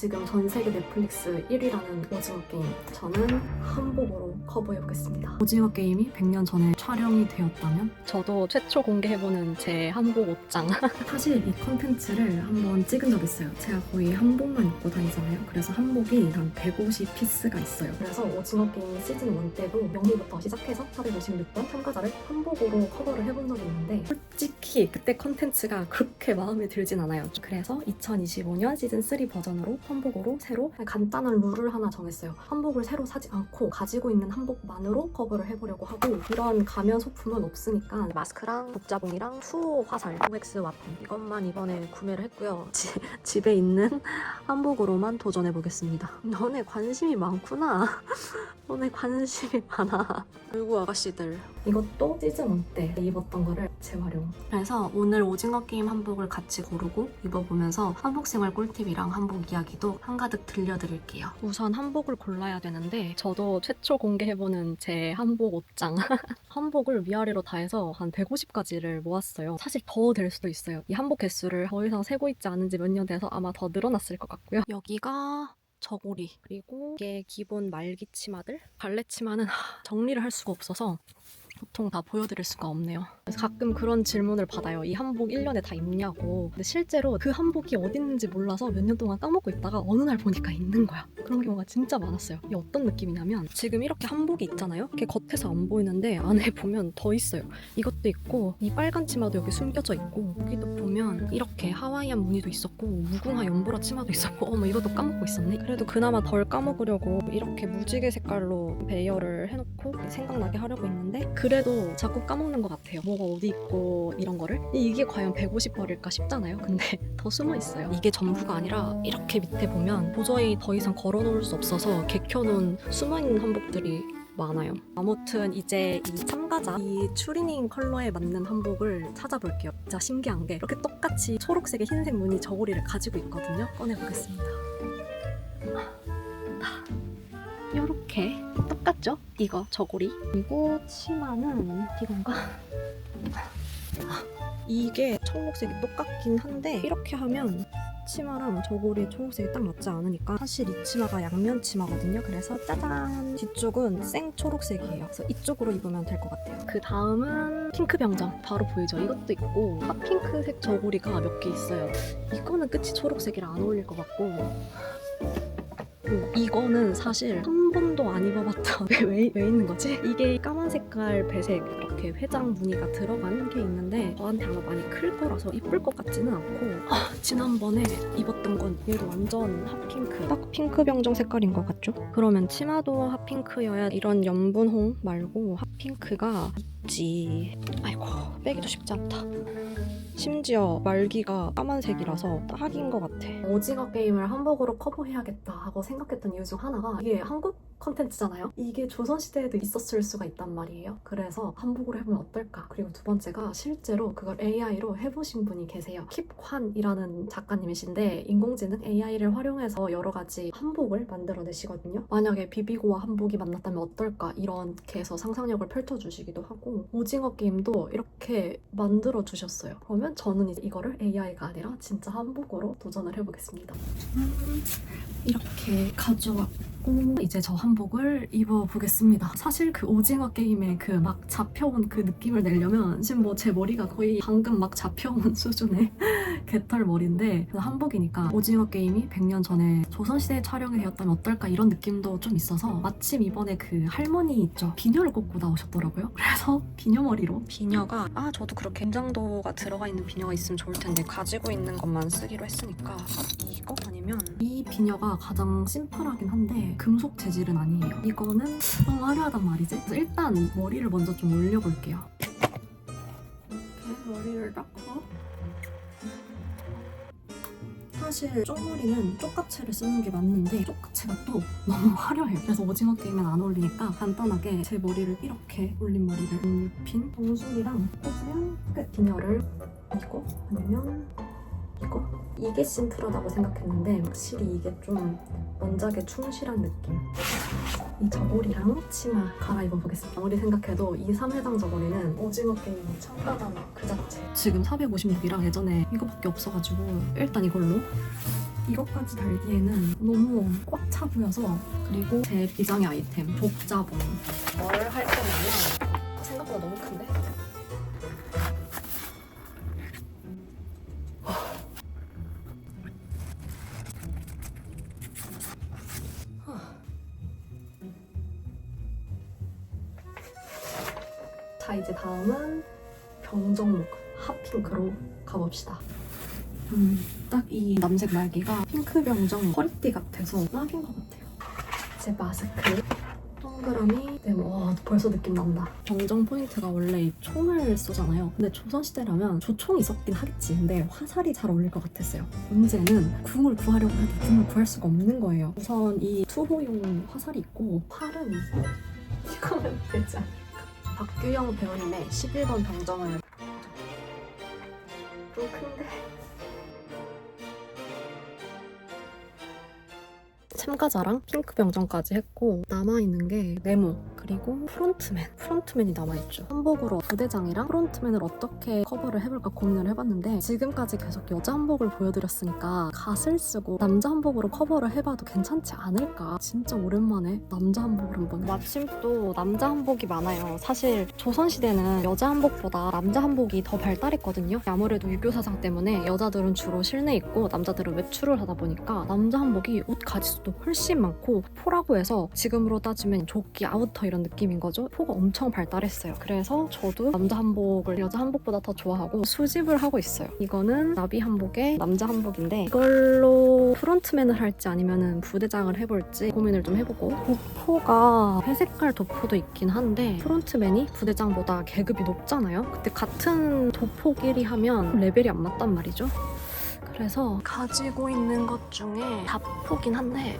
지금 전 세계 넷플릭스 1위라는 오징어 게임. 저는 한복으로 커버해보겠습니다. 오징어 게임이 100년 전에 촬영이 되었다면? 저도 최초 공개해보는 제 한복 옷장. 사실 이 컨텐츠를 한번 찍은 적 있어요. 제가 거의 한복만 입고 다니잖아요. 그래서 한복이 한 150피스가 있어요. 그래서 오징어 게임 시즌 1 때도 영리부터 시작해서 456번 참가자를 한복으로 커버를 해본 적이 있는데 솔직히 그때 컨텐츠가 그렇게 마음에 들진 않아요. 그래서 2025년 시즌 3 버전으로 한복으로 새로 간단한 룰을 하나 정했어요. 한복을 새로 사지 않고 가지고 있는 한복만으로 커버를 해보려고 하고 이런 가면 소품은 없으니까 마스크랑 복자봉이랑 수호 화살, OX 와펜 이것만 이번에 구매를 했고요. 지- 집에 있는 한복으로만 도전해보겠습니다. 너네 관심이 많구나. 너네 관심이 많아. 아이고 아가씨들. 이것도 시즌 1때 입었던 거를 재활용. 그래서 오늘 오징어 게임 한복을 같이 고르고 입어보면서 한복 생활 꿀팁이랑 한복 이야기도 한가득 들려드릴게요. 우선 한복을 골라야 되는데 저도 최초 공개해보는 제 한복 옷장. 한복을 위아래로 다 해서 한 150가지를 모았어요. 사실 더 될 수도 있어요. 이 한복 개수를 더 이상 세고 있지 않은 지 몇 년 돼서 아마 더 늘어났을 것 같고요. 여기가 저고리 그리고 이게 기본 말기 치마들 발레 치마는 하, 정리를 할 수가 없어서 보통 다 보여드릴 수가 없네요. 가끔 그런 질문을 받아요. 이 한복 1년에 다 입냐고. 근데 실제로 그 한복이 어디 있는지 몰라서 몇 년 동안 까먹고 있다가 어느 날 보니까 있는 거야. 그런 경우가 진짜 많았어요. 이게 어떤 느낌이냐면 지금 이렇게 한복이 있잖아요. 이게 겉에서 안 보이는데 안에 보면 더 있어요. 이것도 있고 이 빨간 치마도 여기 숨겨져 있고 여기도 보면 이렇게 하와이안 무늬도 있었고 무궁화 연보라 치마도 있었고 어머 이것도 까먹고 있었네. 그래도 그나마 덜 까먹으려고 이렇게 무지개 색깔로 배열을 해놓고 생각나게 하려고 했는데 그래도 자꾸 까먹는 것 같아요. 뭐가 어디 있고 이런 거를 이게 과연 150벌일까 싶잖아요. 근데 더 숨어 있어요. 이게 전부가 아니라 이렇게 밑에 보면 도저히 더 이상 걸어놓을 수 없어서 개켜놓은 숨어있는 한복들이 많아요. 아무튼 이제 이 참가자 이 추리닝 컬러에 맞는 한복을 찾아볼게요. 진짜 신기한 게 이렇게 똑같이 초록색의 흰색 무늬 저고리를 가지고 있거든요. 꺼내보겠습니다. 이렇게 똑같죠? 이거 저고리. 그리고 치마는 이건가? 아, 이게 청록색이 똑같긴 한데 이렇게 하면 치마랑 저고리의 초록색이 딱 맞지 않으니까 사실 이 치마가 양면 치마거든요. 그래서 짜잔 뒤쪽은 생 초록색이에요. 그래서 이쪽으로 입으면 될 것 같아요. 그 다음은 핑크 병정 바로 보이죠? 이것도 있고 핫핑크색 저고리가 몇 개 있어요. 이거는 끝이 초록색이라 안 어울릴 것 같고 음, 이거는 사실 한 번도 안 입어봤다. 왜, 왜, 왜 있는 거지? 이게 까만 색깔 배색 이렇게 회장 무늬가 들어간 게 있는데 저한테 아마 많이 클 거라서 이쁠 것 같지는 않고 아, 지난번에 입었던 건 얘도 완전 핫핑크 딱 핑크 병정 색깔인 것 같죠? 그러면 치마도 핫핑크여야 이런 연분홍 말고 핫핑크가 있지. 아이고 빼기도 쉽지 않다. 심지어 말기가 까만색이라서 딱인 것 같아. 오징어 게임을 한복으로 커버해야겠다 하고 생각했던 이유 중 하나가 이게 한국 컨텐츠잖아요. 이게 조선시대에도 있었을 수가 있단 말이에요. 그래서 한복으로 해보면 어떨까? 그리고 두 번째가 실제로 그걸 AI로 해보신 분이 계세요. 킵환이라는 작가님이신데 인공지능 AI를 활용해서 여러 가지 한복을 만들어내시거든요. 만약에 비비고와 한복이 만났다면 어떨까? 이렇게 해서 상상력을 펼쳐주시기도 하고 오징어 게임도 이렇게 만들어주셨어요. 그러면 저는 이제 이거를 AI가 아니라 진짜 한복으로 도전을 해보겠습니다. 이렇게 가져왔고 이제 저 한복 을 입어보겠습니다. 사실 그 오징어 게임의 그막 잡혀온 그 느낌을 내려면 지금 뭐 제 머리가 거의 방금 막 잡혀온 수준의 개털 머리인데 그 한복이니까 오징어 게임이 100년 전에 조선시대에 촬영이 되었다면 어떨까 이런 느낌도 좀 있어서 마침 이번에 그 할머니 있죠 비녀를 꽂고 나오셨더라고요. 그래서 비녀 머리로 비녀가 아 저도 그렇게 김장도가 들어가 있는 비녀가 있으면 좋을 텐데 가지고 있는 것만 쓰기로 했으니까 이거 아니면 이 비녀가 가장 심플하긴 한데 금속 재질은 아니에요. 이거는 너무 화려하단 말이지. 그래서 일단 머리를 먼저 좀 올려볼게요. 이렇게 머리를 닦고 사실 쪽머리는 쪽가채를 쓰는 게 맞는데 쪽가채가 또 너무 화려해요. 그래서 오징어 게임엔 안 어울리니까 간단하게 제 머리를 이렇게 올린 머리를 핀 봉술이랑 꽂으면 끝. 비녀를 이거 아니면 이거 이게 심플하다고 생각했는데 확실히 이게 좀 원작에 충실한 느낌. 이 저고리랑 치마 갈아입어 보겠습니다. 아무리 생각해도 이 3회장 저고리는 오징어 게임 참가단 그 자체. 지금 456이랑 예전에 이거밖에 없어가지고 일단 이걸로. 이것까지 달기에는 너무 꽉 차 보여서 그리고 제 비장의 아이템 족자봉. 뭘 할 거냐면 생각보다 너무 큰데? 봅시다. 음, 딱이 남색 말기가 핑크 병정 허리띠 같아서 딱인 것 같아요. 제 마스크 동그라미 네, 와 벌써 느낌 난다. 병정 포인트가 원래 이 총을 쏘잖아요. 근데 조선시대라면 조총이 있었긴 하겠지. 근데 화살이 잘 어울릴 것 같았어요. 문제는 궁을 구하려고 해도 궁을 구할 수가 없는 거예요. 우선 이 투호용 화살이 있고 팔은 이거면 되지 않을까? 박규영 배우님의 11번 병정을 좀 참가자랑 핑크 병정까지 했고 남아있는 게 네모 그리고 프론트맨. 프론트맨이 남아있죠. 한복으로 부대장이랑 프론트맨을 어떻게 커버를 해볼까 고민을 해봤는데 지금까지 계속 여자 한복을 보여드렸으니까 갓을 쓰고 남자 한복으로 커버를 해봐도 괜찮지 않을까. 진짜 오랜만에 남자 한복을 한번 마침 또 남자 한복이 많아요. 사실 조선시대는 여자 한복보다 남자 한복이 더 발달했거든요. 아무래도 유교 사상 때문에 여자들은 주로 실내에 있고 남자들은 외출을 하다 보니까 남자 한복이 옷 가지수도 훨씬 많고 포라고 해서 지금으로 따지면 조끼 아우터 이런 느낌인 거죠. 포가 엄청 발달했어요. 그래서 저도 남자 한복을 여자 한복보다 더 좋아하고 수집을 하고 있어요. 이거는 나비 한복의 남자 한복인데 이걸로 프론트맨을 할지 아니면은 부대장을 해볼지 고민을 좀 해보고 도포가 회색깔 도포도 있긴 한데 프론트맨이 부대장보다 계급이 높잖아요. 근데 같은 도포끼리 하면 레벨이 안 맞단 말이죠. 그래서 가지고 있는 것 중에 다 포긴 한데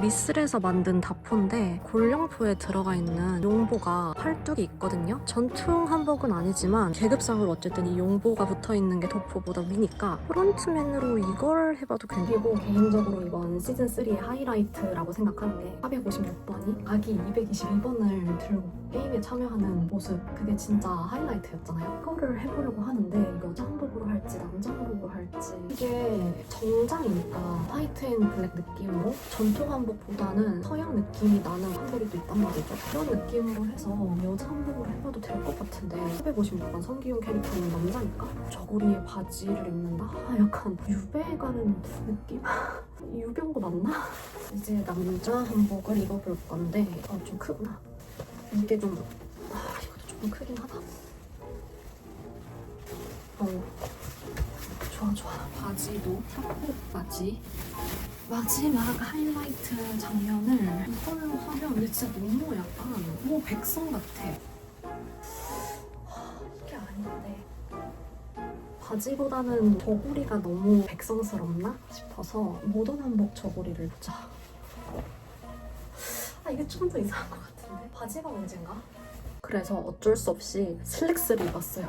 미슬에서 만든 다포인데 골령포에 들어가 있는 용보가 팔뚝이 있거든요. 전통 한복은 아니지만 계급상으로 어쨌든 이 용보가 붙어 있는 게 도포보다 위니까 프론트맨으로 이걸 해봐도 괜찮고 개인적으로 이번 시즌 3의 하이라이트라고 생각하는 게 456번이 아기 222번을 들고 게임에 참여하는 모습 그게 진짜 하이라이트였잖아요. 그거를 해보려고 하는데 여자 한복으로 할지 남자 한복으로 할지 이게 정장이니까 화이트 앤 블랙 느낌으로 전통 한복보다는 서양 느낌이 나는 한복이 또 있단 말이죠. 그런 느낌으로 해서 여자 한복으로 해봐도 될 것 같은데 456번 성기용 캐릭터는 남자니까 저고리에 바지를 입는다? 아, 약간 유배 가는 느낌? 유병고 맞나? 이제 남자 한복을 입어볼 건데 아, 좀 크구나. 이게 좀 아, 이것도 조금 크긴 하다. 어, 좋아 좋아. 바지도 사포 바지. 마지막 하이라이트 장면을 이거는 하면 근데 진짜 너무 약간 뭐 백성 같아. 하, 이게 아닌데. 바지보다는 저고리가 너무 백성스럽나 싶어서 모던 한복 저고리를 보자. 아 이게 좀 더 이상한 것 같은데 바지가 문제인가? 그래서 어쩔 수 없이 슬랙스를 입었어요.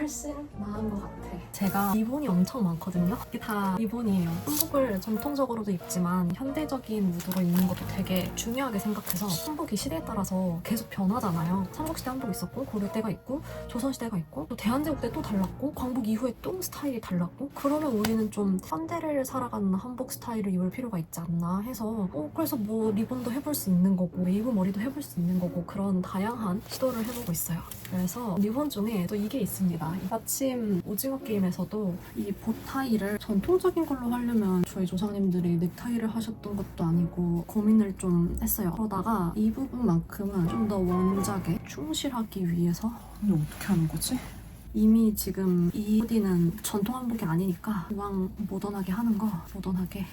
훨씬 나은 것 같아. 제가 리본이 엄청 많거든요. 이게 다 리본이에요. 한복을 전통적으로도 입지만 현대적인 무드로 입는 것도 되게 중요하게 생각해서 한복이 시대에 따라서 계속 변하잖아요. 삼국시대 한복 있었고 고려 때가 있고 조선 시대가 있고 또 대한제국 때 또 달랐고 광복 이후에 또 스타일이 달랐고 그러면 우리는 좀 현대를 살아가는 한복 스타일을 입을 필요가 있지 않나 해서 어, 그래서 뭐 리본도 해볼 수 있는 거고 웨이브 머리도 해볼 수 있는 거고 그런 다양한 시도를 해보고 있어요. 그래서 리본 중에 또 이게 있습니다. 이 마침 오징어 게임에서도 이 보타이를 전통적인 걸로 하려면 저희 조상님들이 넥타이를 하셨던 것도 아니고 고민을 좀 했어요. 그러다가 이 부분만큼은 좀 더 원작에 충실하기 위해서 이게 어떻게 하는 거지? 이미 지금 이 후디는 전통 한복이 아니니까 이왕 모던하게 하는 거 모던하게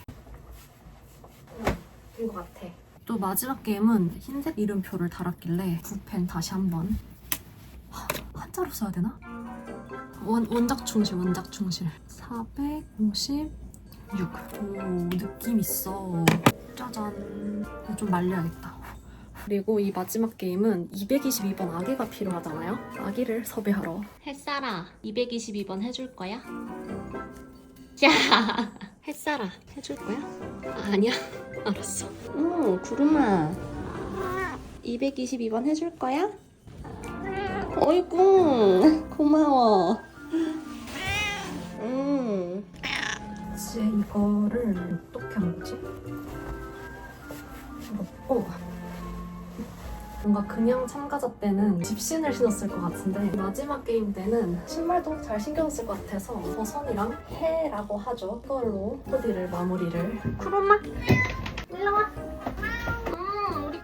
된것 같아 또 마지막 게임은 흰색 이름표를 달았길래 붓펜 다시 한번 하, 한자로 써야 되나? 원, 원작 충실 원작 충실. 456 오 느낌 있어. 짜잔. 좀 말려야겠다. 그리고 이 마지막 게임은 222번 아기가 필요하잖아요? 아기를 섭외하러. 햇살아, 222번 해줄 거야? 자, 햇살아, 해줄 거야? 아, 아니야. 알았어. 오, 구름아, 222번 해줄 거야? 어이구, 고마워. 음, 이제 이거를 어떻게 하는 거지? 먹고 뭔가 그냥 참가자 때는 집신을 신었을 것 같은데 마지막 게임 때는 신발도 잘 신겨줬을 것 같아서 버선이랑 해라고 하죠. 이걸로 코디를 마무리를 구름아 일로 와. 음 우리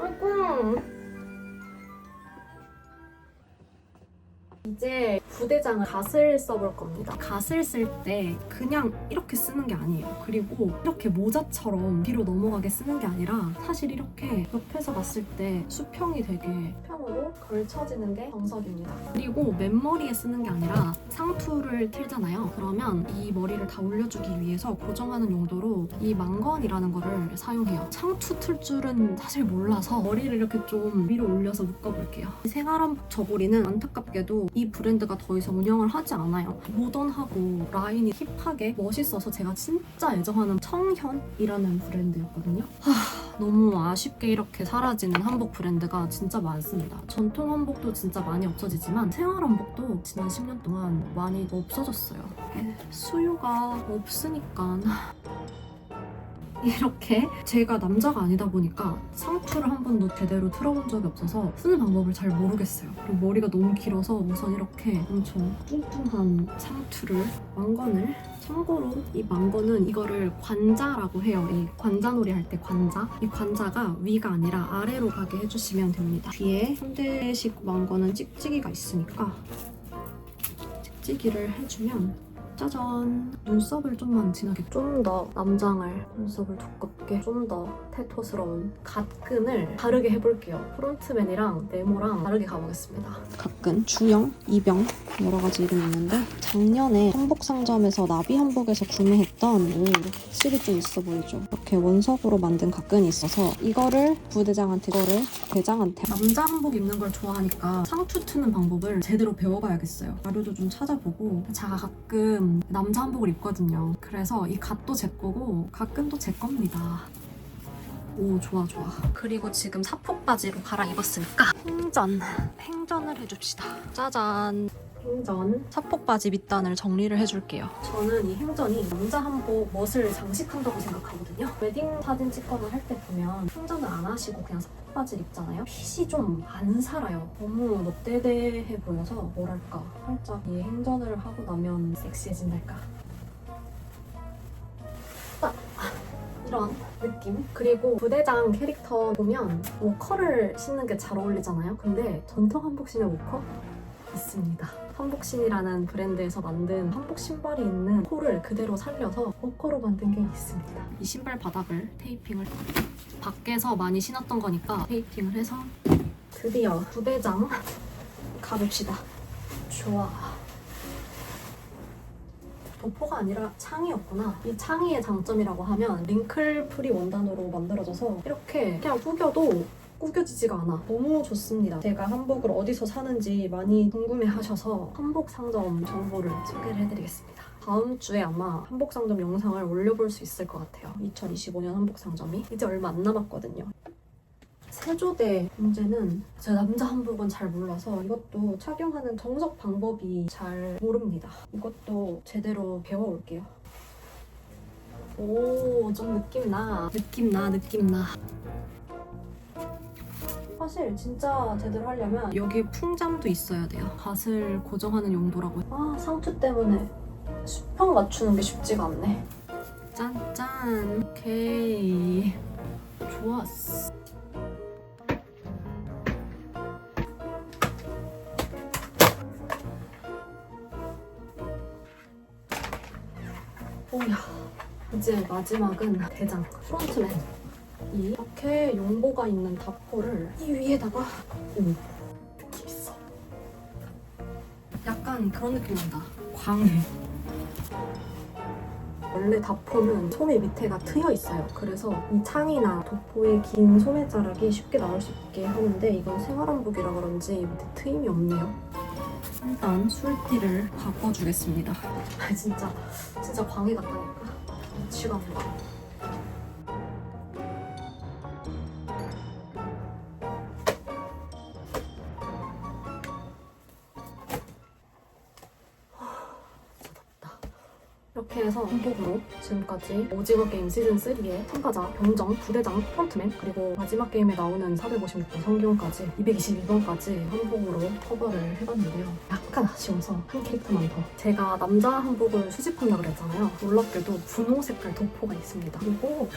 아이고 이제 부대장을 갓을 써볼 겁니다. 갓을 쓸 때 그냥 이렇게 쓰는 게 아니에요. 그리고 이렇게 모자처럼 뒤로 넘어가게 쓰는 게 아니라 사실 이렇게 옆에서 봤을 때 수평이 되게 수평으로 걸쳐지는 게 정석입니다. 그리고 맨머리에 쓰는 게 아니라 상투를 틀잖아요. 그러면 이 머리를 다 올려주기 위해서 고정하는 용도로 이 망건이라는 거를 사용해요. 상투 틀 줄은 사실 몰라서 머리를 이렇게 좀 위로 올려서 묶어볼게요. 이 생활한복 저고리는 안타깝게도 이 브랜드가 더 이상 운영을 하지 않아요. 모던하고 라인이 힙하게 멋있어서 제가 진짜 애정하는 청현이라는 브랜드였거든요. 하, 너무 아쉽게 이렇게 사라지는 한복 브랜드가 진짜 많습니다. 전통 한복도 진짜 많이 없어지지만 생활 한복도 지난 10년 동안 많이 없어졌어요. 에, 수요가 없으니까. 이렇게 제가 남자가 아니다 보니까 상투를 한 번도 제대로 틀어본 적이 없어서 쓰는 방법을 잘 모르겠어요. 그리고 머리가 너무 길어서 우선 이렇게 엄청 뚱뚱한 상투를 망건을 참고로 이 망건은 이거를 관자라고 해요. 이 관자놀이 할 때 관자. 이 관자가 위가 아니라 아래로 가게 해주시면 됩니다. 뒤에 현대식 망건은 찍찍이가 있으니까 찍찍이를 해주면 짜잔 눈썹을 좀만 진하게 좀 더 남장을 눈썹을 두껍게 좀 더 테토스러운 갓근을 다르게 해볼게요. 프론트맨이랑 네모랑 다르게 가보겠습니다. 가끔 주영, 이병 여러 가지 이름이 있는데 작년에 한복 상점에서 나비 한복에서 구매했던 오 확실히 좀 있어 보이죠? 이렇게 원석으로 만든 가끈이 있어서 이거를 부대장한테 이거를 대장한테. 남자 한복 입는 걸 좋아하니까 상투 트는 방법을 제대로 배워가야겠어요. 자료도 좀 찾아보고. 제가 가끔 남자 한복을 입거든요. 그래서 이 갓도 제 거고 가끔 도 제 겁니다. 오 좋아 좋아. 그리고 지금 사폭 바지로 갈아입었으니까 횡전 횡전을 해줍시다. 짜잔. 횡전. 사폭 바지 밑단을 정리를 해줄게요. 저는 이 횡전이 남자 한복 멋을 장식한다고 생각하거든요. 웨딩 사진 찍거나 할 때 보면 횡전을 안 하시고 그냥 사폭 바지를 입잖아요. 핏이 좀 안 살아요. 너무 멋대대해 보여서 뭐랄까 살짝 이 횡전을 하고 나면 섹시해진달까? 딱 이런 느낌? 그리고 부대장 캐릭터 보면 워커를 신는 게 잘 어울리잖아요. 근데 전통 한복신의 워커 있습니다. 한복신이라는 브랜드에서 만든 한복 신발이 있는 홀을 그대로 살려서 워커로 만든 게 있습니다. 이 신발 바닥을 테이핑을 밖에서 많이 신었던 거니까 테이핑을 해서 드디어 부대장 가봅시다. 좋아. 도포가 아니라 창이었구나. 이 창의의 장점이라고 하면 링클 프리 원단으로 만들어져서 이렇게 그냥 구겨도 구겨지지가 않아. 너무 좋습니다. 제가 한복을 어디서 사는지 많이 궁금해 하셔서 한복 상점 정보를 소개를 해드리겠습니다. 다음 주에 아마 한복 상점 영상을 올려볼 수 있을 것 같아요. 2025년 한복 상점이 이제 얼마 안 남았거든요. 세조대 문제는 제가 남자 한복은 잘 몰라서 이것도 착용하는 정석 방법이 잘 모릅니다. 이것도 제대로 배워올게요. 오, 좀 느낌 나. 느낌 나, 느낌 나. 사실 진짜 제대로 하려면 여기에 풍잠도 있어야 돼요. 갓을 고정하는 용도라고. 아, 상투 때문에 수평 맞추는 게 쉽지가 않네. 짠짠. 오케이. 좋았어. 오야 이제 마지막은 대장 프론트맨 이 렇게 용보가 있는 다포를 이 위에다가 오 느낌 있어. 약간 그런 느낌 난다. 광해 원래 다포는 소매 밑에가 트여 있어요. 그래서 이 창이나 도포의 긴 소매 자락이 쉽게 나올 수 있게 하는데 이건 생활한복이라 그런지 밑에 트임이 없네요. 일단 술띠를 바꿔주겠습니다. 아 진짜. 진짜 광해 같다니까. 미치겠네 한복으로 지금까지 오징어 게임 시즌 3의 참가자, 병정, 부대장, 프론트맨 그리고 마지막 게임에 나오는 456번 성기훈까지 222번까지 한복으로 커버를 해봤는데요. 약간 아쉬워서 한 캐릭터만 더. 제가 남자 한복을 수집한다 그랬잖아요. 놀랍게도 분홍 색깔 도포가 있습니다. 그리고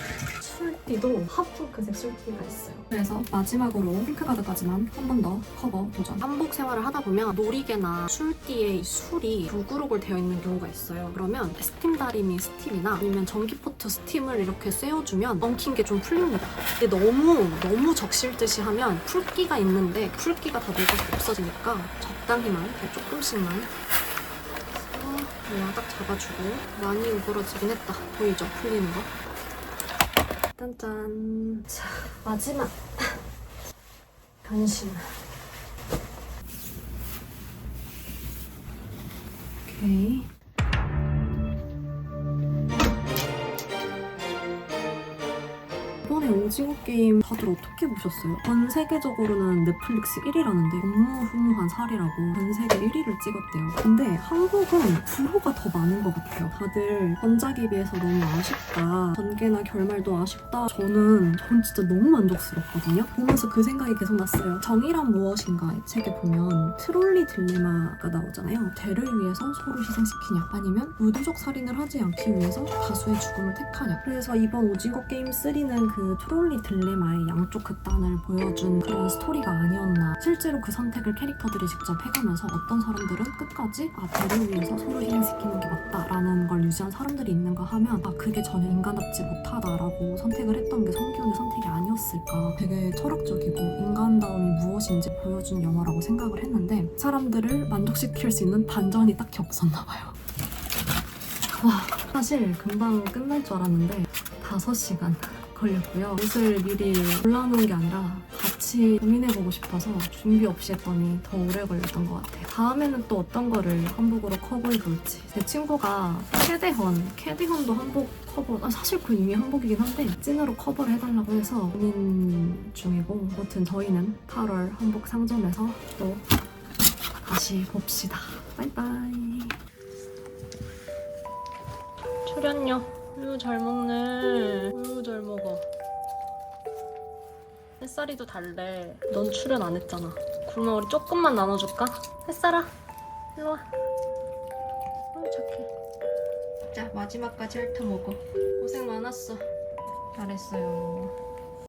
술띠도 핫핑크색 술띠가 있어요. 그래서 마지막으로 핑크가드까지만 한 번 더 커버 도전. 한복 생활을 하다 보면 놀이개나 술띠에 이 술이 루그룩을 되어 있는 경우가 있어요. 그러면 스팀 다리미 스팀이나 아니면 전기포트 스팀을 이렇게 쐬어주면 엉킨 게 좀 풀립니다. 근데 너무 너무 적실듯이 하면 풀기가 있는데 풀기가 다 녹아서 없어지니까 적당히만 조금씩만 그냥 딱 잡아주고 많이 우그러지긴 했다. 보이죠? 풀리는 거. 짠짠. 자, 마지막 변신. 오케이. 오징어 게임 다들 어떻게 보셨어요? 전 세계적으로는 넷플릭스 1위라는데 무후무한 사례라고 전 세계 1위를 찍었대요. 근데 한국은 불호가 더 많은 것 같아요. 다들 전작에 비해서 너무 아쉽다. 전개나 결말도 아쉽다. 저는 전 진짜 너무 만족스럽거든요. 보면서 그 생각이 계속 났어요. 정의란 무엇인가 이 책에 보면 트롤리 딜레마가 나오잖아요. 대를 위해서 서로 희생시키냐 아니면 의도적 살인을 하지 않기 위해서 다수의 죽음을 택하냐. 그래서 이번 오징어 게임 3는 그 트롤 리 딜레마의 양쪽 극단을 보여준 그런 스토리가 아니었나. 실제로 그 선택을 캐릭터들이 직접 해가면서 어떤 사람들은 끝까지 아 대를 위해서 서로 희생시키는 게 맞다라는 걸 유지한 사람들이 있는가 하면 아 그게 전혀 인간답지 못하다라고 선택을 했던 게 성기훈의 선택이 아니었을까. 되게 철학적이고 인간다움이 무엇인지 보여준 영화라고 생각을 했는데 사람들을 만족시킬 수 있는 반전이 딱히 없었나 봐요. 와 사실 금방 끝날 줄 알았는데 5시간 걸렸고요. 옷을 미리 골라놓은 게 아니라 같이 고민해보고 싶어서 준비 없이 했더니 더 오래 걸렸던 것 같아요. 다음에는 또 어떤 거를 한복으로 커버해 볼지. 제 친구가 캐대헌, 캐대헌도 한복 커버, 아, 사실 그건 이미 한복이긴 한데 찐으로 커버를 해달라고 해서 고민 중이고 아무튼 저희는 8월 한복 상점에서 또 다시 봅시다. 바이바이. 출연료. 우유 잘 먹네. 우유 잘 먹어. 햇살이도 달래. 넌 출연 안 했잖아. 그러면 우리 조금만 나눠줄까? 햇살아, 일로 와. 어, 착해. 자, 마지막까지 핥아 먹어. 고생 많았어. 잘했어요.